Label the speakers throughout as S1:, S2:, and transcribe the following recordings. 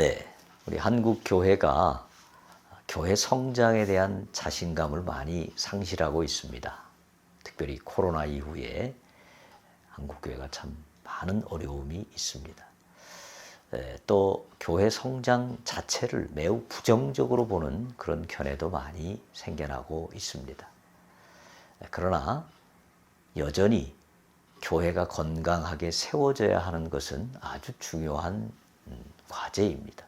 S1: 네, 우리 한국 교회가 교회 성장에 대한 자신감을 많이 상실하고 있습니다. 특별히 코로나 이후에 한국 교회가 참 많은 어려움이 있습니다. 에, 또 교회 성장 자체를 매우 부정적으로 보는 그런 견해도 많이 생겨나고 있습니다. 에, 그러나 여전히 교회가 건강하게 세워져야 하는 것은 아주 중요한 음, 과제입니다.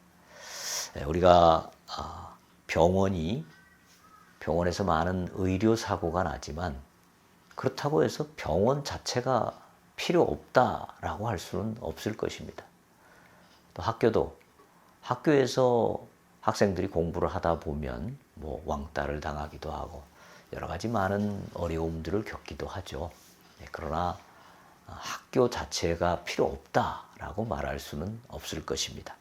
S1: 에, 우리가 아, 병원이 병원에서 많은 의료 사고가 나지만 그렇다고 해서 병원 자체가 필요 없다라고 할 수는 없을 것입니다. 또 학교도 학교에서 학생들이 공부를 하다 보면 뭐 왕따를 당하기도 하고 여러 가지 많은 어려움들을 겪기도 하죠. 네, 그러나 학교 자체가 필요 없다라고 말할 수는 없을 것입니다.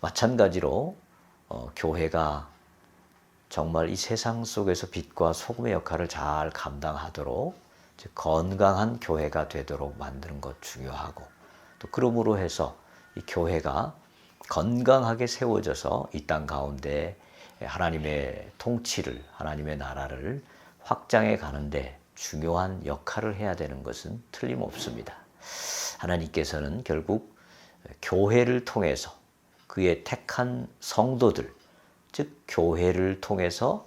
S1: 마찬가지로 어, 교회가 정말 이 세상 속에서 빛과 소금의 역할을 잘 감당하도록 즉 건강한 교회가 되도록 만드는 것 중요하고 또 그러므로 해서 이 교회가 건강하게 세워져서 이 땅 가운데 하나님의 통치를 하나님의 나라를 확장해 가는데 중요한 역할을 해야 되는 것은 틀림없습니다. 하나님께서는 결국 교회를 통해서 그의 택한 성도들 즉 교회를 통해서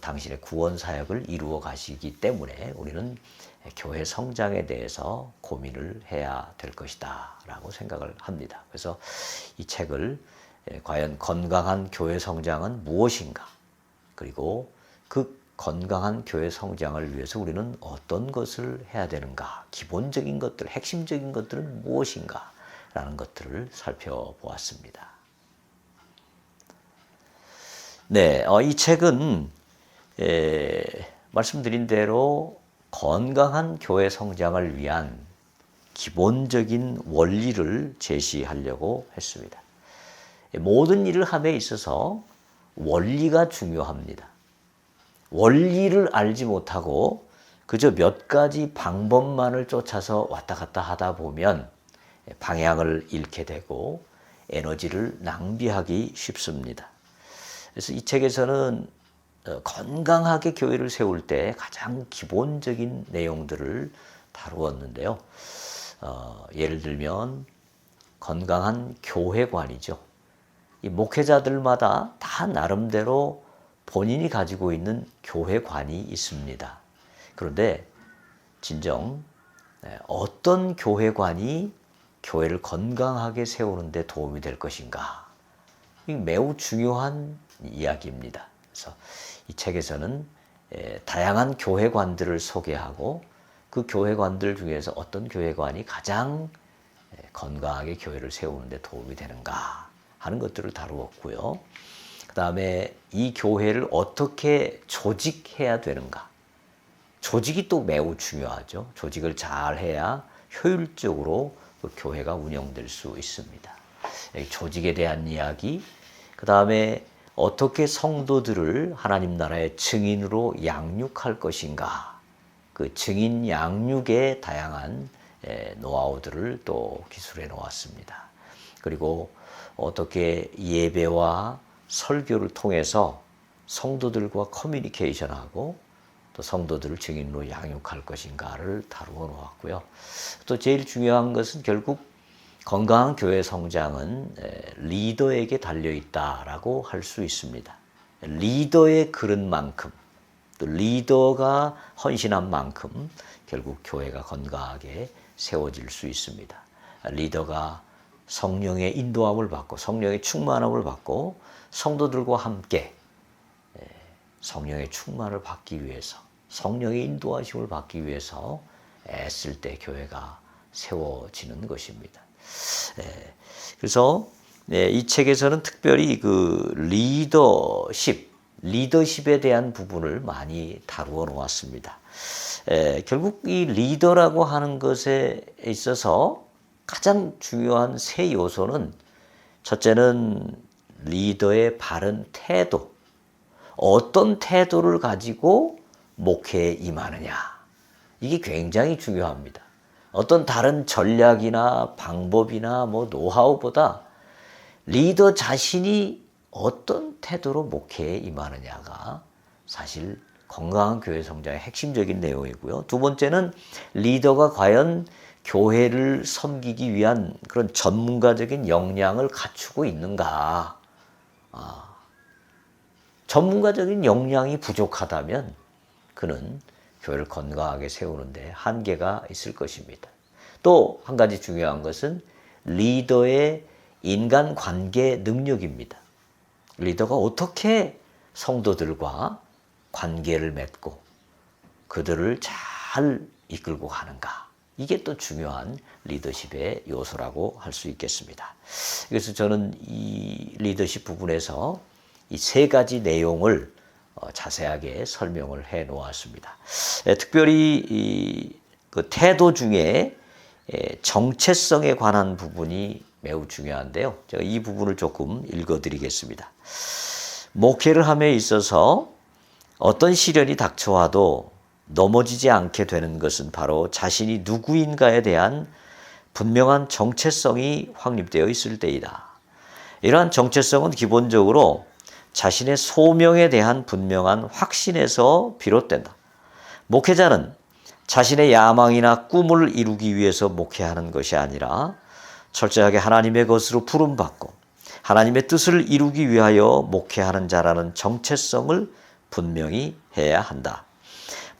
S1: 당신의 구원 사역을 이루어 가시기 때문에 우리는 교회 성장에 대해서 고민을 해야 될 것이다라고 생각을 합니다. 그래서 이 책을 과연 건강한 교회 성장은 무엇인가? 그리고 그 건강한 교회 성장을 위해서 우리는 어떤 것을 해야 되는가? 기본적인 것들, 핵심적인 것들은 무엇인가? 라는 것들을 살펴보았습니다. 네, 어, 이 책은 에, 말씀드린 대로 건강한 교회 성장을 위한 기본적인 원리를 제시하려고 했습니다. 모든 일을 함에 있어서 원리가 중요합니다. 원리를 알지 못하고 그저 몇 가지 방법만을 쫓아서 왔다 갔다 하다 보면 방향을 잃게 되고 에너지를 낭비하기 쉽습니다. 그래서 이 책에서는 어, 건강하게 교회를 세울 때 가장 기본적인 내용들을 다루었는데요. 어, 예를 들면 건강한 교회관이죠. 이 목회자들마다 다 나름대로 본인이 가지고 있는 교회관이 있습니다. 그런데 진정 네, 어떤 교회관이 교회를 건강하게 세우는데 도움이 될 것인가? 매우 중요한 이야기입니다. 그래서 이 책에서는 다양한 교회관들을 소개하고 그 교회관들 중에서 어떤 교회관이 가장 건강하게 교회를 세우는데 도움이 되는가 하는 것들을 다루었고요. 그 다음에 이 교회를 어떻게 조직해야 되는가. 조직이 또 매우 중요하죠. 조직을 잘 해야 효율적으로 그 교회가 운영될 수 있습니다. 조직에 대한 이야기, 그 다음에 어떻게 성도들을 하나님 나라의 증인으로 양육할 것인가. 그 증인 양육의 다양한 노하우들을 또 기술해 놓았습니다. 그리고 어떻게 예배와 설교를 통해서 성도들과 커뮤니케이션하고 또 성도들을 증인으로 양육할 것인가를 다루어 놓았고요. 또 제일 중요한 것은 결국 건강한 교회 성장은 리더에게 달려 있다라고 할 수 있습니다. 리더의 그런 만큼 또 리더가 헌신한 만큼 결국 교회가 건강하게 세워질 수 있습니다. 리더가 성령의 인도함을 받고 성령의 충만함을 받고 성도들과 함께 성령의 충만을 받기 위해서 성령의 인도하심을 받기 위해서 애쓸 때 교회가 세워지는 것입니다. 예, 그래서 예, 이 책에서는 특별히 그 리더십, 리더십에 대한 부분을 많이 다루어 놓았습니다. 예, 결국 이 리더라고 하는 것에 있어서 가장 중요한 세 요소는 첫째는 리더의 바른 태도. 어떤 태도를 가지고 목회에 임하느냐. 이게 굉장히 중요합니다. 어떤 다른 전략이나 방법이나 뭐 노하우보다 리더 자신이 어떤 태도로 목회에 임하느냐가 사실 건강한 교회 성장의 핵심적인 내용이고요. 두 번째는 리더가 과연 교회를 섬기기 위한 그런 전문가적인 역량을 갖추고 있는가. 아, 전문가적인 역량이 부족하다면 그는 교회를 건강하게 세우는데 한계가 있을 것입니다. 또 한 가지 중요한 것은 리더의 인간 관계 능력입니다. 리더가 어떻게 성도들과 관계를 맺고 그들을 잘 이끌고 가는가. 이게 또 중요한 리더십의 요소라고 할 수 있겠습니다. 그래서 저는 이 리더십 부분에서 이 세 가지 내용을 어, 자세하게 설명을 해 놓았습니다. 에, 특별히 이그 태도 중에 에, 정체성에 관한 부분이 매우 중요한데요. 제가 이 부분을 조금 읽어 드리겠습니다. 목회를 함에 있어서 어떤 시련이 닥쳐와도 넘어지지 않게 되는 것은 바로 자신이 누구인가에 대한 분명한 정체성이 확립되어 있을 때이다. 이러한 정체성은 기본적으로 자신의 소명에 대한 분명한 확신에서 비롯된다. 목회자는 자신의 야망이나 꿈을 이루기 위해서 목회하는 것이 아니라 철저하게 하나님의 것으로 부름받고 하나님의 뜻을 이루기 위하여 목회하는 자라는 정체성을 분명히 해야 한다.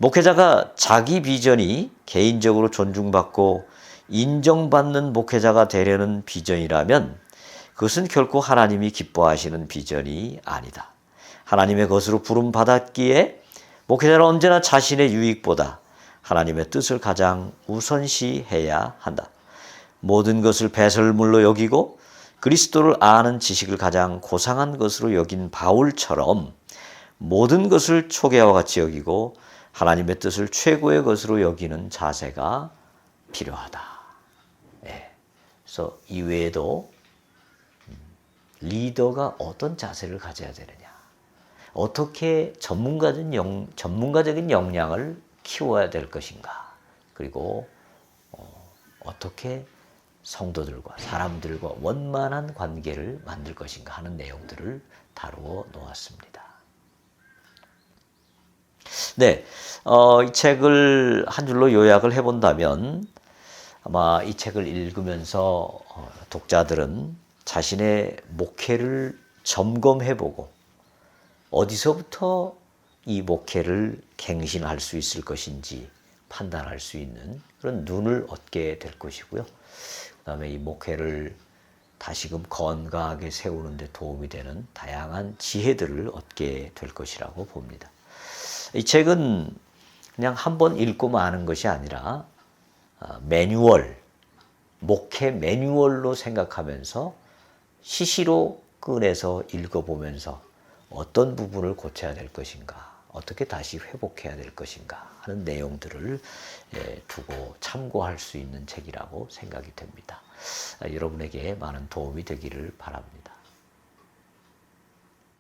S1: 목회자가 자기 비전이 개인적으로 존중받고 인정받는 목회자가 되려는 비전이라면 그것은 결코 하나님이 기뻐하시는 비전이 아니다. 하나님의 것으로 부름 받았기에 목회자는 언제나 자신의 유익보다 하나님의 뜻을 가장 우선시해야 한다. 모든 것을 배설물로 여기고 그리스도를 아는 지식을 가장 고상한 것으로 여긴 바울처럼 모든 것을 초계와 같이 여기고 하나님의 뜻을 최고의 것으로 여기는 자세가 필요하다. 예. 그래서 이외에도 음, 리더가 어떤 자세를 가져야 되느냐, 어떻게 전문가적인, 영, 전문가적인 역량을 키워야 될 것인가, 그리고 어, 어떻게 성도들과 사람들과 원만한 관계를 만들 것인가 하는 내용들을 다루어 놓았습니다. 네, 어, 이 책을 한 줄로 요약을 해본다면 아마 이 책을 읽으면서 어, 독자들은 자신의 목회를 점검해보고 어디서부터 이 목회를 갱신할 수 있을 것인지 판단할 수 있는 그런 눈을 얻게 될 것이고요. 그 다음에 이 목회를 다시금 건강하게 세우는 데 도움이 되는 다양한 지혜들을 얻게 될 것이라고 봅니다. 이 책은 그냥 한 번 읽고 마는 것이 아니라 어, 매뉴얼, 목회 매뉴얼로 생각하면서 시시로 꺼내서 읽어보면서 어떤 부분을 고쳐야 될 것인가, 어떻게 다시 회복해야 될 것인가 하는 내용들을 예, 두고 참고할 수 있는 책이라고 생각이 됩니다. 아, 여러분에게 많은 도움이 되기를 바랍니다.